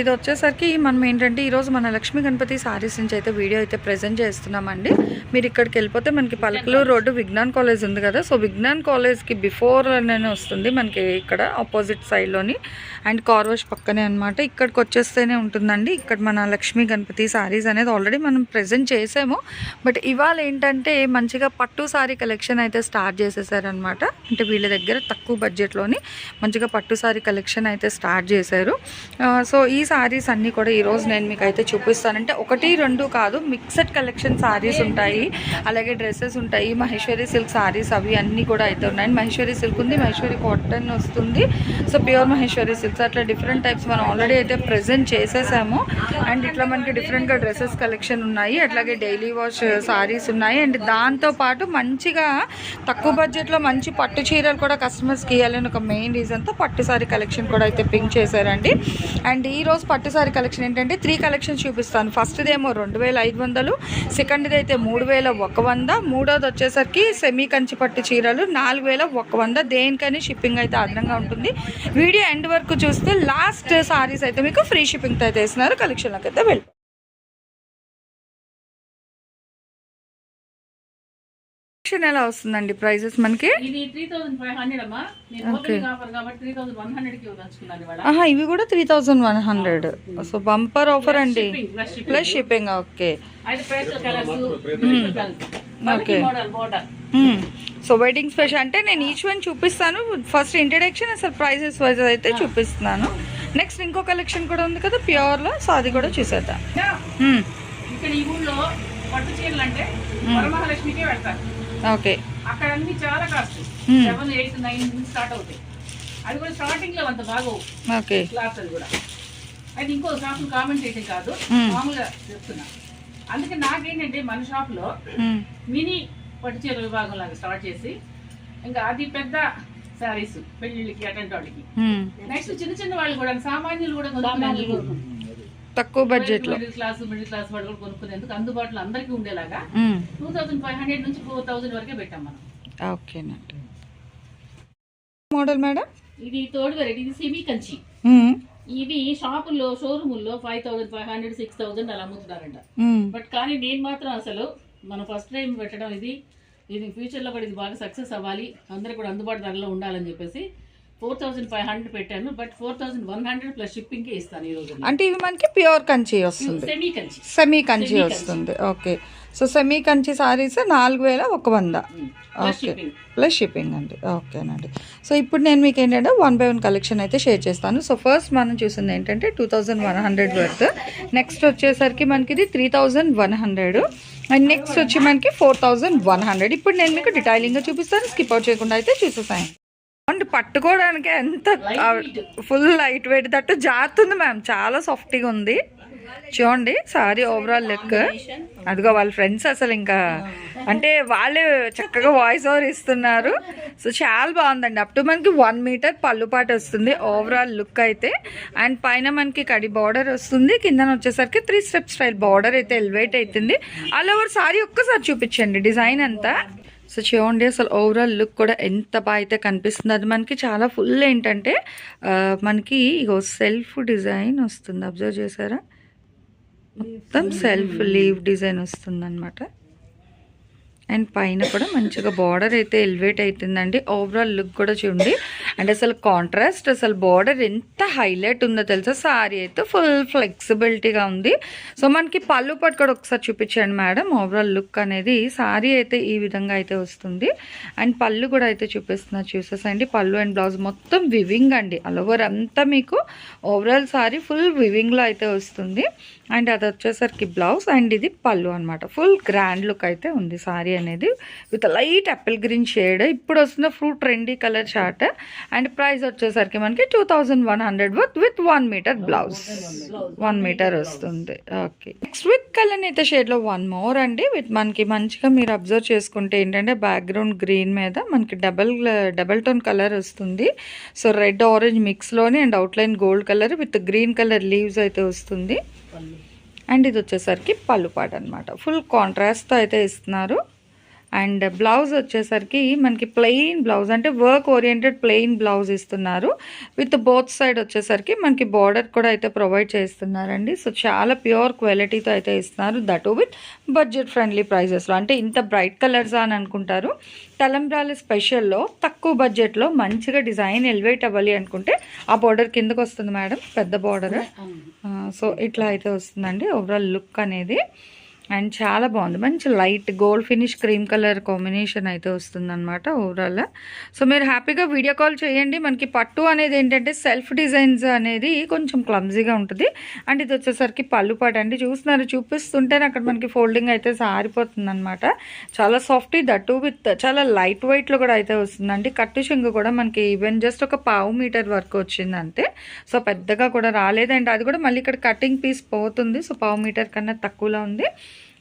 ఇది వచ్చేసరికి మనం ఏంటంటే ఈరోజు మన లక్ష్మీ గణపతి సారీస్ నుంచి అయితే వీడియో అయితే ప్రజెంట్ చేస్తున్నామండి. మీరు ఇక్కడికి వెళ్ళిపోతే మనకి పలకలూరు రోడ్డు విజ్ఞాన్ కాలేజ్ ఉంది కదా. సో విజ్ఞాన్ కాలేజ్కి బిఫోర్ నేను వస్తుంది మనకి ఇక్కడ ఆపోజిట్ సైడ్లోని అండ్ కార్వాష్ పక్కనే అనమాట ఇక్కడికి వచ్చేస్తేనే ఉంటుందండి. ఇక్కడ మన లక్ష్మీ గణపతి సారీస్ అనేది ఆల్రెడీ మనం ప్రజెంట్ చేసాము. బట్ ఇవాళ ఏంటంటే మంచిగా పట్టు సారీ కలెక్షన్ అయితే స్టార్ట్ చేసేసారనమాట అంటే వీళ్ళ దగ్గర తక్కువ బడ్జెట్లోని మంచిగా పట్టు సారీ కలెక్షన్ అయితే స్టార్ట్ చేశారు. సో ఈ సారీస్ అన్నీ కూడా ఈరోజు నేను మీకు అయితే చూపిస్తానంటే ఒకటి రెండు కాదు మిక్సడ్ కలెక్షన్ శారీస్ ఉంటాయి. అలాగే డ్రెస్సెస్ ఉంటాయి. మహేశ్వరి సిల్క్ సారీస్ అవి అన్నీ కూడా అయితే ఉన్నాయి. మహేశ్వరి సిల్క్ ఉంది మహేశ్వరి కాటన్ వస్తుంది. సో ప్యూర్ మహేశ్వరి సిల్క్స్ అట్లా డిఫరెంట్ టైప్స్ మనం ఆల్రెడీ అయితే ప్రజెంట్ చేసేసాము. అండ్ ఇట్లా మనకి డిఫరెంట్గా డ్రెస్సెస్ కలెక్షన్ ఉన్నాయి. అట్లాగే డైలీ వాష్ సారీస్ ఉన్నాయి. అండ్ దాంతో పాటు మంచిగా తక్కువ బడ్జెట్లో మంచి పట్టు చీరలు కూడా కస్టమర్స్కి ఇవ్వాలని ఒక మెయిన్ రీజన్తో పట్టు సారీ కలెక్షన్ కూడా అయితే పింక్ చేశారండి. అండ్ ఈ రోజు పట్టు సారీ కలెక్షన్ ఏంటంటే త్రీ కలెక్షన్స్ చూపిస్తాను. ఫస్ట్ది ఏమో రెండు వేల ఐదు వందలు సెకండ్ది అయితే మూడు వేల ఒక వంద మూడోది వచ్చేసరికి సెమీ కంచి పట్టు చీరలు నాలుగు వేల ఒక వంద. దేనికని షిప్పింగ్ అయితే అదనంగా ఉంటుంది. వీడియో ఎండ్ వరకు చూస్తే లాస్ట్ సారీస్ అయితే మీకు ఫ్రీ షిప్పింగ్తో అయితే వేస్తున్నారు. కలెక్షన్లోకి అయితే వెళ్ళి కలెక్షన్ ఎలా వస్తుందండి ప్రైజెస్ మనకి? థౌసండ్ థౌసండ్ ఆహా ఇవి కూడా three thousand one hundred so bumper offer అండి. Plus shipping okay. Model border so wedding special అంటే నేను ఈచ్ వన్ చూపిస్తాను. ఫస్ట్ ఇంట్రడక్షన్ అసలు ప్రైసెస్ వైజ్ అయితే చూపిస్తున్నాను. నెక్స్ట్ ఇంకో కలెక్షన్ కూడా ఉంది కదా ప్యూర్లో సో అది కూడా చూసేద్దాం. మ్మ్. ఇక్కడ ఈ ఊళ్ళో పట్టు చీరలు అంటే వరమహాలక్ష్మికే పెడతారు. ఓకే. అక్కడ అన్ని చాలా cost Hmm. Seven eight nine నుంచి స్టార్ట్ అవుతాయి. అది కూడా స్టార్టింగ్లో అంత బాగోవు. ఓకే. క్లాత్ అది కూడా. అది ఇంకో షాప్ కామెంట్ చేయడం కాదు. Hmm. మామూలుగా చెప్తున్నా. అందుకే నాకేంటంటే మన షాప్లో మ్మ్. మినీ పట్టు చీర విభాగం లాగా స్టార్ట్ చేసి ఇంకా అది పెద్ద శారీస్ పెళ్ళిళ్ళకి అటెంట్ వాళ్ళకి. నెక్స్ట్ చిన్న చిన్న వాళ్ళు కూడా సామాన్యులు కూడా కొనుక్కునేందుకు తక్కువ బడ్జెట్లో మిడిల్ క్లాస్ మిడిల్ క్లాస్ వాళ్ళు కూడా కొనుక్కునేందుకు అందుబాటులో అందరికీ ఉండేలాగా. టూ థౌసండ్ ఫైవ్ హండ్రెడ్ నుంచి ఫోర్ థౌసండ్ వరకే పెట్టాం మనం ఓకేనండి మోడల్ మేడం ఇది తోడు వెరైటీ ఇది సెమీ కంచి. ఇవి షాపుల్లో షోరూముల్లో five thousand five hundred six thousand అలా అమ్ముతున్నారంట మ్మ్. బట్ కానీ నేను మాత్రం అసలు మనం ఫస్ట్ టైం పెట్టడం ఇది ఇది ఫ్యూచర్లో కూడా ఇది బాగా సక్సెస్ అవ్వాలి అందరికి కూడా అందుబాటు ధరలో ఉండాలని చెప్పేసి ఫోర్ థౌసండ్ ఫైవ్ హండ్రెడ్ పెట్టాను but four thousand one hundred plus షిప్పింగ్కే ఇస్తాను ఈ రోజు అంటే ఇవి మనకి ప్యూర్ కంచి వస్తుంది. సెమీ కంచి. సెమీ కంచి వస్తుంది. Okay. So semi Kanchi saris నాలుగు వేల ఒక వంద. ఓకే. షిప్పింగ్ ప్లస్ షిప్పింగ్ అండి. ఓకేనండి. సో ఇప్పుడు నేను మీకు ఏంటంటే వన్ బై వన్ కలెక్షన్ అయితే షేర్ చేస్తాను. సో ఫస్ట్ మనం చూసింది ఏంటంటే two thousand one hundred worth. Next వచ్చేసరికి మనకి ఇది three thousand one hundred. And next వచ్చి మనకి ఫోర్ థౌజండ్ వన్ హండ్రెడ్. ఇప్పుడు నేను మీకు డిటైలింగ్గా చూపిస్తాను. స్కిప్ అవుట్ చేయకుండా అయితే చూసేసాను అండ్ పట్టుకోవడానికి ఎంత ఫుల్ లైట్ వెయిట్ దట్టు జారుతుంది మ్యామ్ చాలా సాఫ్ట్గా ఉంది. చూడండి సారీ ఓవరాల్ లుక్ అదిగో వాళ్ళ ఫ్రెండ్స్ అసలు ఇంకా. అంటే వాళ్ళే చక్కగా వాయిస్ ఓవర్ ఇస్తున్నారు. సో చాలా బాగుందండి. అప్ టు మనకి వన్ మీటర్ పళ్ళు పాట వస్తుంది ఓవరాల్ లుక్ అయితే. అండ్ పైన మనకి కడి బార్డర్ వస్తుంది. కిందన వచ్చేసరికి త్రీ స్టెప్ స్టైల్ బార్డర్ అయితే ఎలివేట్ అవుతుంది. ఆల్ ఓవర్ సారీ ఒక్కసారి చూపించండి డిజైన్ అంతా. సో చూడండి అసలు ఓవరాల్ లుక్ కూడా ఎంత బాగా అయితే కనిపిస్తుంది. అది మనకి చాలా ఫుల్ ఏంటంటే మనకి ఇగో సెల్ఫ్ డిజైన్ వస్తుంది. అబ్జర్వ్ చేశారా? మొత్తం సెల్ఫ్ లీవ్ డిజైన్ వస్తుంది అనమాట అండ్ పైన కూడా మంచిగా బార్డర్ అయితే ఎలివేట్ అవుతుందండి ఓవరాల్ లుక్ కూడా చూడండి. అండ్ అసలు కాంట్రాస్ట్ అసలు బార్డర్ ఎంత హైలైట్ ఉందో తెలుసా? సారీ అయితే ఫుల్ ఫ్లెక్సిబిలిటీగా ఉంది. సో మనకి పళ్ళు పట్టు కూడా ఒకసారి చూపించండి మేడం. ఓవరాల్ లుక్ అనేది సారీ అయితే ఈ విధంగా అయితే వస్తుంది. అండ్ పళ్ళు కూడా అయితే చూపిస్తున్నా చూసేసండి పళ్ళు అండ్ బ్లౌజ్ మొత్తం వివింగ్ అండి. ఆల్ ఓవర్ అంతా మీకు ఓవరాల్ సారీ ఫుల్ వివింగ్లో అయితే వస్తుంది. అండ్ అది వచ్చేసరికి బ్లౌజ్ అండ్ ఇది పళ్ళు అనమాట ఫుల్ గ్రాండ్ లుక్ అయితే ఉంది. సారీ అనేది with light apple green shade ఇప్పుడు వస్తున్న fruit trendy colour chart and price వచ్చేసరికి మనకి two thousand one hundred worth with one metre blouse one metre వస్తుంది. ఓకే నెక్స్ట్ విత్ కలర్ షేడ్లో వన్ మోర్ అండి. విత్ మనకి మంచిగా మీరు అబ్జర్వ్ చేసుకుంటే ఏంటంటే బ్యాక్గ్రౌండ్ గ్రీన్ మీద మనకి డబల్ డబల్ టోన్ కలర్ వస్తుంది. So red orange మిక్స్లోని and outline gold colour with green colour leaves అయితే వస్తుంది. అండ్ ఇది వచ్చేసరికి పళ్ళు పాట అనమాట ఫుల్ కాంట్రాస్ట్తో అయితే ఇస్తున్నారు. అండ్ బ్లౌజ్ వచ్చేసరికి మనకి ప్లెయిన్ బ్లౌజ్ అంటే వర్క్ ఓరియంటెడ్ ప్లెయిన్ బ్లౌజ్ ఇస్తున్నారు. విత్ బోత్ సైడ్ వచ్చేసరికి మనకి బార్డర్ కూడా అయితే ప్రొవైడ్ చేస్తున్నారండి. సో చాలా ప్యూర్ క్వాలిటీతో అయితే ఇస్తున్నారు దట్ విత్ బడ్జెట్ ఫ్రెండ్లీ ప్రైజెస్లో అంటే ఇంత బ్రైట్ కలర్స్ అని అనుకుంటారు. తలంబ్రాల స్పెషల్లో తక్కువ బడ్జెట్లో మంచిగా డిజైన్ ఎలివేట్ అవ్వాలి అనుకుంటే ఆ బార్డర్ కిందకు వస్తుంది మేడం పెద్ద బార్డర్ సో ఇట్లా అయితే వస్తుందండి. ఓవరాల్ లుక్ అనేది. అండ్ చాలా బాగుంది. మంచి light gold finish cream colour combination అయితే వస్తుందన్నమాట ఓవరాల్ సో మీరు హ్యాపీగా వీడియో కాల్ చేయండి. మనకి పట్టు అనేది ఏంటంటే సెల్ఫ్ డిజైన్స్ అనేది కొంచెం క్లమ్జీగా ఉంటుంది. అండ్ ఇది వచ్చేసరికి పళ్ళు పాట అండి. చూస్తున్నారు చూపిస్తుంటేనే అక్కడ మనకి ఫోల్డింగ్ అయితే సారిపోతుంది అనమాట చాలా సాఫ్ట్ దట్టు విత్ చాలా లైట్ వెయిట్లో కూడా అయితే వస్తుందండి. కట్టు చెంగు కూడా మనకి ఈవెన్ జస్ట్ ఒక పావు మీటర్ వరకు వచ్చింది అంతే. సో పెద్దగా కూడా రాలేదండి. అది కూడా మళ్ళీ ఇక్కడ కటింగ్ పీస్ పోతుంది. సో పావు మీటర్ కన్నా తక్కువలో ఉంది.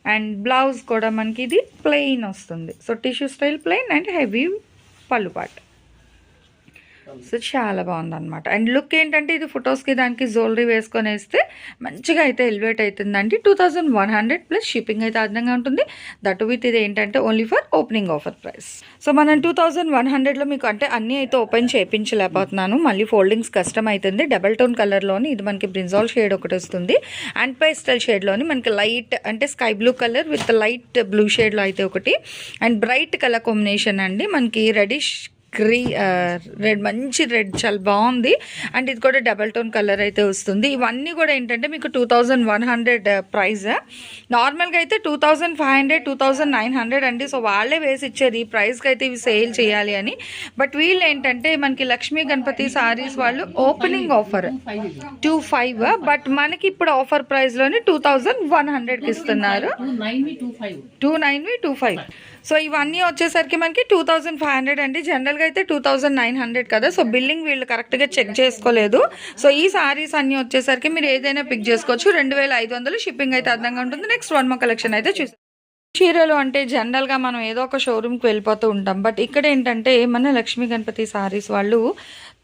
అండ్ బ్లౌజ్ కూడా మనకి ఇది ప్లెయిన్ వస్తుంది. So tissue style plain and heavy పళ్ళు పాట్. సో చాలా బాగుందన్నమాట. అండ్ లుక్ ఏంటంటే ఇది ఫొటోస్కి దానికి జ్యువెలరీ వేసుకొని వేస్తే మంచిగా అయితే ఎలివేట్ అవుతుందండి. Two thousand one hundred plus shipping అయితే అదనంగా ఉంటుంది. దట్ విత్ ఇది ఏంటంటే only for opening offer price. So మనం టూ థౌజండ్ వన్ హండ్రెడ్లో మీకు అంటే అన్నీ అయితే ఓపెన్ చేయించలేకపోతున్నాను. మళ్ళీ ఫోల్డింగ్స్ కష్టం అవుతుంది. డబల్ టోన్ కలర్లోని ఇది మనకి బ్రింజాల్ షేడ్ ఒకటి వస్తుంది. అండ్ పేస్టల్ షేడ్లోని మనకి లైట్ అంటే sky blue colour with light blue షేడ్లో అయితే ఒకటి. అండ్ బ్రైట్ కలర్ కాంబినేషన్ అండి. మనకి రెడిష్ గ్రీ రెడ్ మంచి రెడ్ చాలా బాగుంది. అండ్ ఇది కూడా డబల్ టోన్ కలర్ అయితే వస్తుంది. ఇవన్నీ కూడా ఏంటంటే మీకు two thousand one hundred price. నార్మల్గా అయితే two thousand five hundred two thousand nine hundred అండి. సో వాళ్ళే వేసి ఇచ్చారు ఈ ప్రైస్కి అయితే ఇవి సేల్ చేయాలి అని. బట్ వీళ్ళు ఏంటంటే మనకి లక్ష్మీ గణపతి సారీస్ వాళ్ళు opening offer two five. But మనకి ఇప్పుడు ఆఫర్ ప్రైస్లోని టూ థౌజండ్ వన్ హండ్రెడ్కి ఇస్తున్నారు. Two nine two five. So ఇవన్నీ వచ్చేసరికి మనకి టూ థౌజండ్ ఫైవ్ హండ్రెడ్ అండి. జనరల్గా అయితే టూ థౌజండ్ నైన్ హండ్రెడ్ కదా. సో బిల్లింగ్ వీళ్ళు కరెక్ట్గా చెక్ చేసుకోలేదు. సో ఈ సారీస్ అన్నీ వచ్చేసరికి మీరు ఏదైనా పిక్ చేసుకోవచ్చు. రెండు వేల ఐదు వందలు షిప్పింగ్ అయితే అర్థంగా ఉంటుంది. నెక్స్ట్ వన్ కలెక్షన్ అయితే చూసి చీరలు అంటే జనరల్గా మనం ఏదో ఒక షోరూమ్కి వెళ్ళిపోతూ ఉంటాం. బట్ ఇక్కడ ఏంటంటే మన లక్ష్మీ గణపతి సారీస్ వాళ్ళు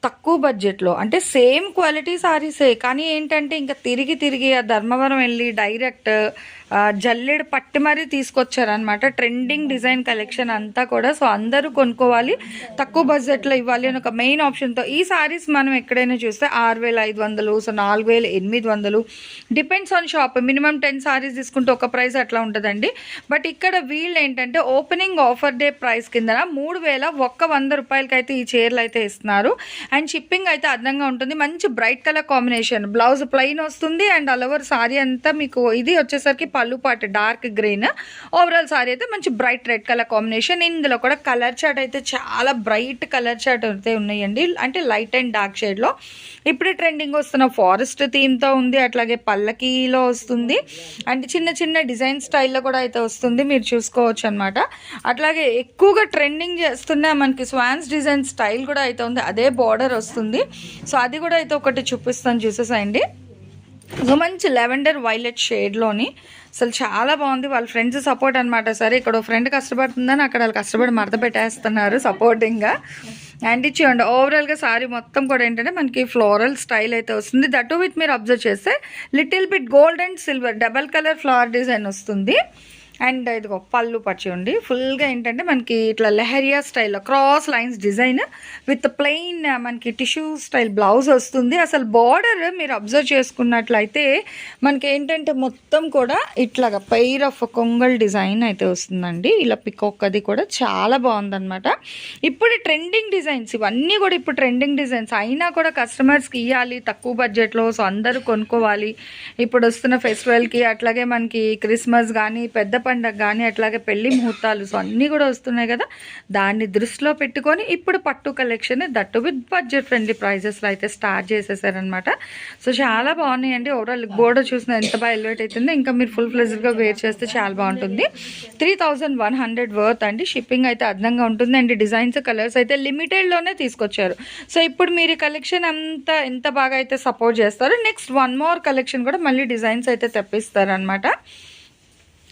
తక్కువ బడ్జెట్లో అంటే సేమ్ క్వాలిటీ సారీసే. కానీ ఏంటంటే ఇంకా తిరిగి తిరిగి ఆ ధర్మవరం వెళ్ళి డైరెక్ట్ జల్లెడ పట్టి మరీ తీసుకొచ్చారనమాట ట్రెండింగ్ డిజైన్ కలెక్షన్ అంతా కూడా. సో అందరూ కొనుక్కోవాలి. తక్కువ బడ్జెట్లో ఇవ్వాలి అని ఒక మెయిన్ ఆప్షన్తో ఈ సారీస్ మనం ఎక్కడైనా చూస్తే ఆరు వేల ఐదు వందలు సో నాలుగు వేల ఎనిమిది వందలు. Depends on shop minimum ten saris తీసుకుంటే ఒక ప్రైస్ అట్లా ఉంటుందండి. బట్ ఇక్కడ వీళ్ళు ఏంటంటే ఓపెనింగ్ ఆఫర్ డే ప్రైస్ కింద మూడు వేల ఒక్క వంద రూపాయలకి అయితే ఈ చీరలు అయితే ఇస్తున్నారు. అండ్ షిప్పింగ్ అయితే అదనంగా ఉంటుంది. మంచి bright colour combination blouse plain వస్తుంది. అండ్ ఆల్ ఓవర్ సారీ అంతా మీకు ఇది వచ్చేసరికి పళ్ళు పాటు డార్క్ గ్రీన్. ఓవరాల్ సారీ అయితే మంచి బ్రైట్ రెడ్ కలర్ కాంబినేషన్ ఇందులో కూడా కలర్ చాట్ అయితే చాలా బ్రైట్ కలర్ చాట్ అయితే ఉన్నాయండి. అంటే లైట్ అండ్ డార్క్ షేడ్లో ఇప్పుడే ట్రెండింగ్ వస్తున్న ఫారెస్ట్ థీమ్తో ఉంది. అట్లాగే పల్లకీలో వస్తుంది. అండ్ చిన్న చిన్న డిజైన్ స్టైల్లో కూడా అయితే వస్తుంది. మీరు చూసుకోవచ్చు అనమాట అట్లాగే ఎక్కువగా ట్రెండింగ్ చేస్తున్న మనకి స్వాన్స్ డిజైన్ స్టైల్ కూడా అయితే ఉంది. అదే బార్డర్ వస్తుంది. సో అది కూడా అయితే ఒకటి చూపిస్తాను చూసేసాయండి. సో మంచి లెవెండర్ వైలెట్ షేడ్లోని అసలు చాలా బాగుంది. వాళ్ళ ఫ్రెండ్స్ సపోర్ట్ అనమాట సరే ఇక్కడ ఫ్రెండ్ కష్టపడుతుందని అక్కడ వాళ్ళు కష్టపడి మడత పెట్టేస్తున్నారు సపోర్టింగ్గా అండ్ ఇచ్చేయండి ఓవరాల్గా సారీ మొత్తం కూడా ఏంటంటే మనకి ఫ్లోరల్ స్టైల్ అయితే వస్తుంది. దట్ విత్ మీరు అబ్జర్వ్ చేస్తే little bit gold and silver double colour flower design వస్తుంది. అండ్ ఇదిగో పళ్ళు పచ్చియండి ఫుల్గా ఏంటంటే మనకి ఇట్లా లెహరియా స్టైల్లో cross lines design with plain మనకి టిష్యూ స్టైల్ బ్లౌజ్ వస్తుంది. అసలు బార్డర్ మీరు అబ్జర్వ్ చేసుకున్నట్లయితే మనకి ఏంటంటే మొత్తం కూడా ఇట్లాగా పైర్ ఆఫ్ కొంగల్ డిజైన్ అయితే వస్తుందండి. ఇలా పికొక్కది కూడా చాలా బాగుందన్నమాట. ఇప్పుడు ట్రెండింగ్ డిజైన్స్ ఇవన్నీ కూడా ఇప్పుడు ట్రెండింగ్ డిజైన్స్ అయినా కూడా కస్టమర్స్కి ఇవ్వాలి తక్కువ బడ్జెట్లో సో అందరూ కొనుక్కోవాలి. ఇప్పుడు వస్తున్న ఫెస్టివల్కి అట్లాగే మనకి క్రిస్మస్ కానీ పెద్ద పండగ కానీ అట్లాగే పెళ్ళి ముహూర్తాలు సో అన్నీ కూడా వస్తున్నాయి కదా. దాన్ని దృష్టిలో పెట్టుకొని ఇప్పుడు పట్టు collection that with budget friendly ప్రైజెస్లో అయితే స్టార్ట్ చేసేసారనమాట సో చాలా బాగున్నాయండి. ఓవరాల్ బోర్డర్ చూసిన ఎంత బాగా ఎలివేట్ అవుతుంది ఇంకా మీరు ఫుల్ ఫ్లెజ్గా వేర్ చేస్తే చాలా బాగుంటుంది. త్రీ వన్ హండ్రెడ్ వర్త్ అండి. షిప్పింగ్ అయితే అర్థంగా ఉంటుంది అండ్ డిజైన్స్ కలర్స్ అయితే లిమిటెడ్లోనే తీసుకొచ్చారు. సో ఇప్పుడు మీరు కలెక్షన్ అంతా ఎంత బాగా అయితే సపోర్ట్ చేస్తారో నెక్స్ట్ వన్ మోర్ కలెక్షన్ కూడా మళ్ళీ డిజైన్స్ అయితే తెప్పిస్తారనమాట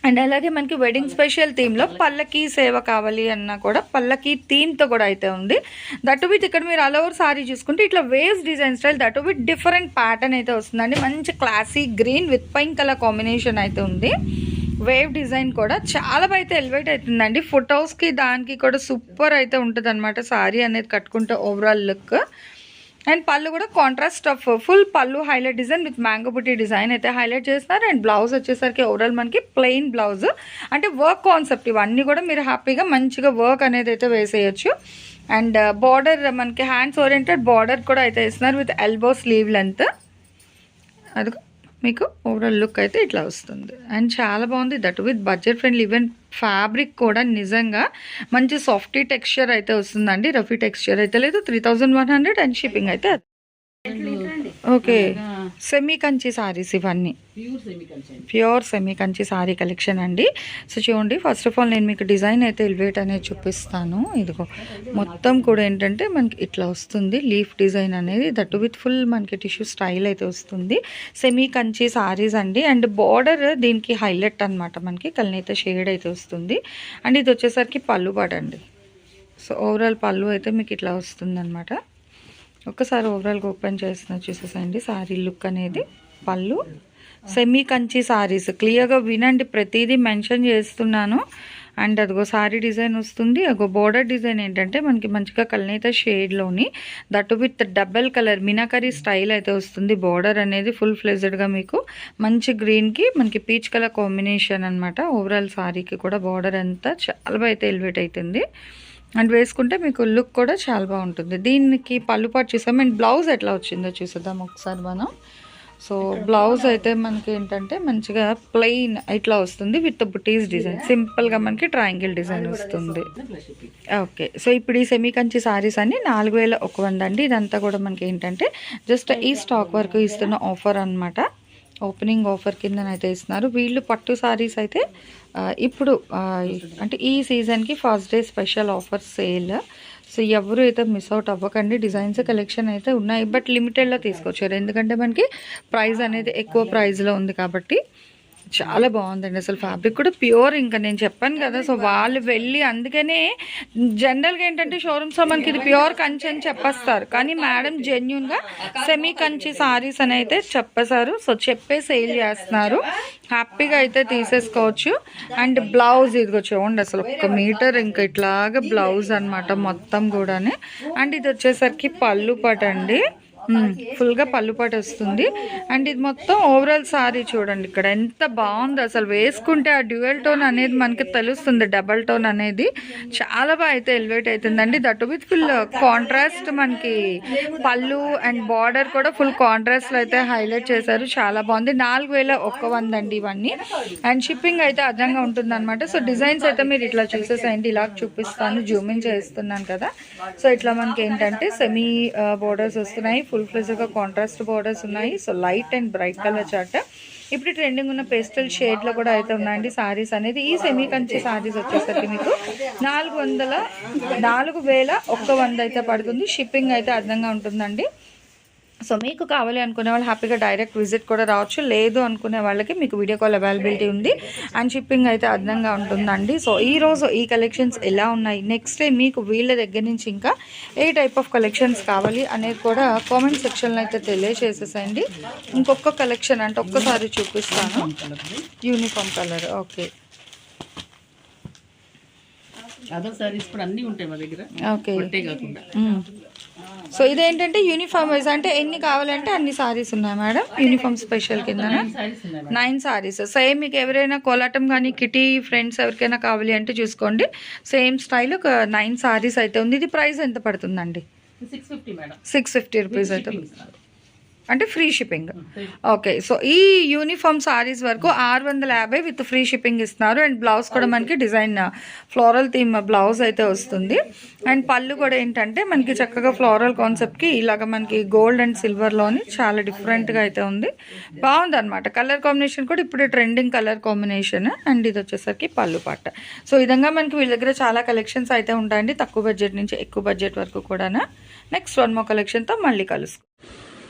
అండ్ అలాగే మనకి వెడ్డింగ్ స్పెషల్ థీమ్లో పల్లకి సేవ కావాలి అన్నా కూడా పల్లకి థీమ్తో కూడా అయితే ఉంది. దట్ విత్ ఇక్కడ మీరు ఆల్ ఓవర్ సారీ చూసుకుంటే ఇట్లా waves design style that with different pattern అయితే వస్తుందండి. మంచి classy green with pink colour combination అయితే ఉంది. వేవ్ డిజైన్ కూడా చాలా బాగా అయితే ఎలివేట్ అవుతుందండి. ఫొటోస్కి దానికి కూడా సూపర్ అయితే ఉంటుంది అనమాట సారీ అనేది కట్టుకుంటే ఓవరాల్ లుక్ అండ్ పళ్ళు కూడా contrast of full pallu highlight design with mango butti design అయితే హైలైట్ చేస్తున్నారు. అండ్ బ్లౌజ్ వచ్చేసరికి ఓవరాల్ మనకి ప్లెయిన్ బ్లౌజ్ అంటే వర్క్ కాన్సెప్ట్ ఇవన్నీ కూడా మీరు హ్యాపీగా మంచిగా వర్క్ అనేది అయితే వేసేయచ్చు. అండ్ uh, బార్డర్ మనకి హ్యాండ్స్ ఓరియంటెడ్ బార్డర్ కూడా అయితే ఇస్తున్నారు విత్ ఎల్బో స్లీవ్ లెంత్ అది మీకు ఓవరాల్ లుక్ అయితే ఇట్లా వస్తుంది. అండ్ చాలా బాగుంది. That with budget friendly even fabric కూడా నిజంగా మంచి సాఫ్టీ టెక్స్చర్ అయితే వస్తుందండి. రఫీ టెక్స్చర్ అయితే లేదు. Three thousand one hundred and shipping అయితే ఓకే సెమీ కంచి సారీస్ ఇవన్నీ. Pure semi Kanchi sari collection అండి. సో చూడండి ఫస్ట్ ఆఫ్ ఆల్ నేను మీకు డిజైన్ అయితే ఎలివేట్ అనేది చూపిస్తాను. ఇదిగో మొత్తం కూడా ఏంటంటే మనకి ఇట్లా వస్తుంది. లీఫ్ డిజైన్ అనేది దట్ విత్ ఫుల్ మనకి టిష్యూ స్టైల్ అయితే వస్తుంది. సెమీ కంచి సారీస్ అండి. అండ్ బార్డర్ దీనికి హైలైట్ అన్నమాట మనకి. కల్నేత షేడ్ అయితే వస్తుంది. అండ్ ఇది వచ్చేసరికి పళ్ళు పడండి సో ఓవరాల్ పళ్ళు అయితే మీకు ఇట్లా వస్తుంది ఒక్కసారి ఓవరాల్గా ఓపెన్ చేసిన చూసేసండి. సారీ లుక్ అనేది పళ్ళు సెమీ కంచి శారీస్ క్లియర్గా వినండి ప్రతిదీ మెన్షన్ చేస్తున్నాను. అండ్ అదిగో సారీ డిజైన్ వస్తుంది. అగో బోర్డర్ డిజైన్ ఏంటంటే మనకి మంచిగా కలనైతే షేడ్లోని that with double colour meenakari style అయితే వస్తుంది. బోర్డర్ అనేది ఫుల్ ఫ్లెజ్డ్గా మీకు మంచి గ్రీన్కి మనకి పీచ్ కలర్ కాంబినేషన్ అనమాట ఓవరాల్ సారీకి కూడా బార్డర్ అంతా చాలా అయితే ఎలివేట్ అవుతుంది అండ్ వేసుకుంటే మీకు లుక్ కూడా చాలా బాగుంటుంది. దీనికి పళ్ళు పాటు చూసాం. అండ్ బ్లౌజ్ ఎట్లా వచ్చిందో చూసేద్దాం ఒకసారి మనం. సో బ్లౌజ్ అయితే మనకి ఏంటంటే మంచిగా ప్లెయిన్ ఇట్లా వస్తుంది విత్ బుటీస్ డిజైన్. సింపుల్గా మనకి ట్రయాంగిల్ డిజైన్ వస్తుంది. ఓకే. సో ఇప్పుడు ఈ సెమీ కంచి సారీస్ అన్ని నాలుగు వేల ఒక వంద అండి. ఇదంతా కూడా మనకి ఏంటంటే జస్ట్ ఈ స్టాక్ వరకు ఇస్తున్న ఆఫర్ అనమాట ఓపెనింగ్ ఆఫర్ కిందనైతే ఇస్తున్నారు. వీళ్ళు పట్టు సారీస్ అయితే ఇప్పుడు అంటే ఈ సీజన్కి first day special offer sale. So ఎవరు అయితే మిస్ అవుట్ అవ్వకండి. డిజైన్స్ కలెక్షన్ అయితే ఉన్నాయి. బట్ లిమిటెడ్లో తీసుకొచ్చారు ఎందుకంటే మనకి ప్రైస్ అనేది ఎక్కువ ప్రైస్లో ఉంది కాబట్టి. చాలా బాగుందండి అసలు ఫ్యాబ్రిక్ కూడా ప్యూర్ ఇంకా నేను చెప్పాను కదా. సో వాళ్ళు వెళ్ళి అందుకనే జనరల్గా ఏంటంటే షోరూమ్స్లో మనకి ఇది ప్యూర్ కంచి అని చెప్పేస్తారు. కానీ మేడం జెన్యున్గా సెమీ కంచి సారీస్ అని అయితే చెప్పేశారు. సో చెప్పే సేల్ చేస్తున్నారు. హ్యాపీగా అయితే తీసేసుకోవచ్చు. అండ్ బ్లౌజ్ ఇదిగో చూడండి అసలు ఒక మీటర్ ఇంకా ఇట్లాగా బ్లౌజ్ అన్నమాట మొత్తం కూడానే. అండ్ ఇది వచ్చేసరికి పళ్ళు పటండి. ఫుల్గా పళ్ళుపాటు వస్తుంది అండ్ ఇది మొత్తం ఓవరాల్ సారీ చూడండి ఇక్కడ. ఎంత బాగుంది అసలు. వేసుకుంటే ఆ డ్యూయల్ టోన్ అనేది మనకి తెలుస్తుంది. డబల్ టోన్ అనేది చాలా బాగా అయితే ఎలివేట్ అవుతుందండి దట్ విత్ ఫుల్ కాంట్రాస్ట్ మనకి పళ్ళు అండ్ బార్డర్ కూడా ఫుల్ కాంట్రాస్ట్లో అయితే హైలైట్ చేశారు. చాలా బాగుంది. నాలుగు వేల ఒక్క వంద అండి ఇవన్నీ. అండ్ షిప్పింగ్ అయితే అదనంగా ఉంటుంది అనమాట సో డిజైన్స్ అయితే మీరు ఇట్లా చూసేసేయండి. ఇలా చూపిస్తాను. జూమింగ్ చేస్తున్నాను కదా. సో ఇట్లా మనకి ఏంటంటే సెమీ బోర్డర్స్ వస్తున్నాయి. ఫుల్ ఫ్లెజ్గా కాంట్రాస్ట్ బోర్డర్స్ ఉన్నాయి. So light and bright colour chart ఇప్పుడు ట్రెండింగ్ ఉన్న పేస్టల్ షేడ్లో కూడా అయితే ఉన్నాయండి సారీస్ అనేది. ఈ సెమీ కంచి సారీస్ వచ్చేసరికి మీకు నాలుగు వందల నాలుగు వేల ఒక్క వంద అయితే పడుతుంది. షిప్పింగ్ అయితే అర్థంగా ఉంటుందండి. సో మీకు కావాలి అనుకునే వాళ్ళు హ్యాపీగా డైరెక్ట్ విజిట్ కూడా రావచ్చు. లేదు అనుకునే వాళ్ళకి మీకు వీడియో కాల్ అవైలబిలిటీ ఉంది. అండ్ షిప్పింగ్ అయితే అదనంగా ఉంటుందండి. సో ఈ రోజు ఈ కలెక్షన్స్ ఎలా ఉన్నాయి? నెక్స్ట్ డే మీకు వీళ్ళ దగ్గర నుంచి ఇంకా ఏ టైప్ ఆఫ్ కలెక్షన్స్ కావాలి అనేది కూడా కామెంట్ సెక్షన్లో అయితే తెలియజేసేసండి ఇంకొక కలెక్షన్ అంటే ఒక్కసారి చూపిస్తాను. Uniform colour okay other saris కూడా అన్నీ ఉంటాయి మా దగ్గర. ఓకే కాకుండా మ్మ్. సో ఇదేంటంటే యూనిఫామ్ వైజ్ అంటే ఎన్ని కావాలంటే అన్ని సారీస్ ఉన్నాయి మేడం యూనిఫామ్ స్పెషల్ కింద. నైన్ సారీస్ సేమ్ మీకు ఎవరైనా కోలాటం కానీ కిటీ ఫ్రెండ్స్ ఎవరికైనా కావాలి అంటే చూసుకోండి. సేమ్ స్టైల్ ఒక నైన్ సారీస్ అయితే ఉంది. ఇది ప్రైస్ ఎంత పడుతుందండి? Six fifty madam six fifty rupees అయితే. అంటే ఫ్రీ షిప్పింగ్ ఓకే సో ఈ యూనిఫామ్ సారీస్ వరకు ఆరు వందల యాభై విత్ ఫ్రీ షిప్పింగ్ ఇస్తున్నారు. అండ్ బ్లౌజ్ కూడా మనకి డిజైన్ ఫ్లోరల్ థీమ్ బ్లౌజ్ అయితే వస్తుంది. అండ్ పళ్ళు కూడా ఏంటంటే మనకి చక్కగా ఫ్లోరల్ కాన్సెప్ట్కి ఇలాగ మనకి గోల్డ్ అండ్ సిల్వర్లోని చాలా డిఫరెంట్గా అయితే ఉంది. బాగుంది అనమాట కలర్ కాంబినేషన్ కూడా ఇప్పుడు ట్రెండింగ్ కలర్ కాంబినేషన్ అండ్ ఇది వచ్చేసరికి పళ్ళు పట్ట సో విధంగా మనకి వీళ్ళ దగ్గర చాలా కలెక్షన్స్ అయితే ఉంటాయండి. తక్కువ బడ్జెట్ నుంచి ఎక్కువ బడ్జెట్ వరకు కూడా నెక్స్ట్ వన్ మో కలెక్షన్తో మళ్ళీ కలుసు